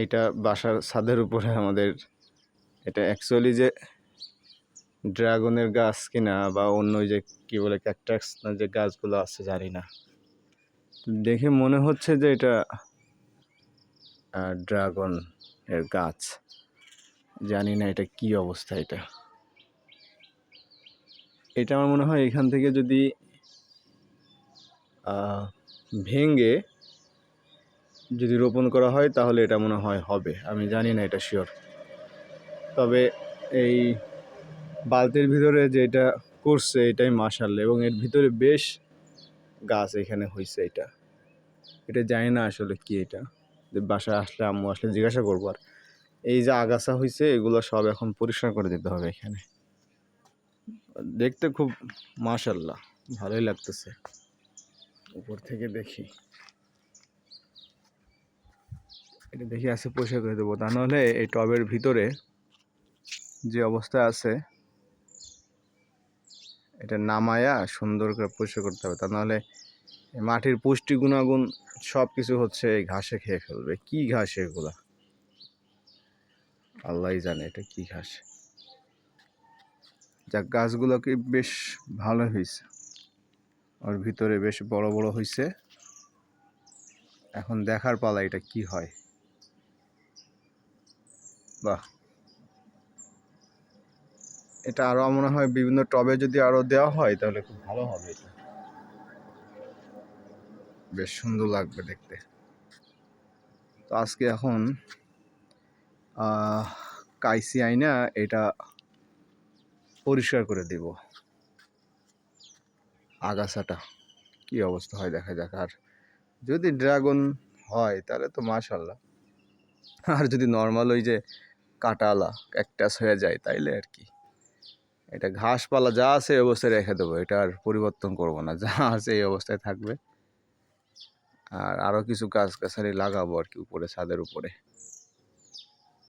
এইটা বাসার ছাদের উপরে আমাদের। এটা অ্যাকচুয়ালি যে ড্রাগনের গাছ কিনা বা অন্য যে কী বলে ক্যাকটাস না যে গাছগুলো আছে, জানি না। দেখে মনে হচ্ছে যে এটা ড্রাগন এর গাছ। জানি না এটা কি অবস্থা এটা। এটা আমার মনে হয় এখান থেকে যদি ভেঙে যদি রোপণ করা হয়, তাহলে এটা মনে হয় হবে। আমি জানি না এটা শিওর তবে এই বালতির ভিতরে যেটা করছে, এটাই মাসাল্লা এবং এর ভিতরে বেশ গাছ এখানে হয়েছে এটা। এটা জানি না আসলে কি এটা। যে বাসায় আসলে আম্মু আসলে জিজ্ঞাসা করব আর। এই যে আগাছা হয়েছে এগুলো সব এখন পরিষ্কার করে দিতে হবে এখানে। দেখতে খুব মাশাল্লাহ ভালোই লাগতেছে। উপর থেকে দেখি। এটা দেখি আছে পরিষ্কার করে দেবো। তা নাহলে এই টবের ভিতরে যে অবস্থা আছে, এটা নামায়া সুন্দর করে পরিষ্কার করতে হবে। তা নাহলে মাটির পুষ্টি গুণাগুণ সব কিছু হচ্ছে এই ঘাসে খেয়ে ফেলবে। কি ঘাস এগুলা? আল্লাহই জানে এটা কি ঘাস। যাক গাছগুলোকে বেশ ভালো হয়েছে ওর ভিতরে বেশ বড় বড় হয়েছে এখন দেখার পালা এটা কি হয়। বাহ এটা আরও মনে হয় বিভিন্ন টবে যদি আরও দেওয়া হয়, তাহলে খুব ভালো হবে এটা। বেশ সুন্দর লাগবে দেখতে। তো আজকে এখন কাইসি আইনা এটা পরিষ্কার করে দিব। আগাছাটা, কি অবস্থা হয় দেখা যাক। আর যদি ড্রাগন হয়, তাহলে তো মাশাল্লাহ আর যদি নর্মাল ওই যে কাটালা ক্যাকটাস হয়ে যায় তাইলে আর কি। এটা ঘাসপালা যা আছে এই অবস্থায় রেখে দেবো, এটা আর পরিবর্তন করব না, যা আছে এই অবস্থায় থাকবে। আর আরও কিছু গাছ গাছালি লাগাবো আর কি উপরে, ছাদের উপরে।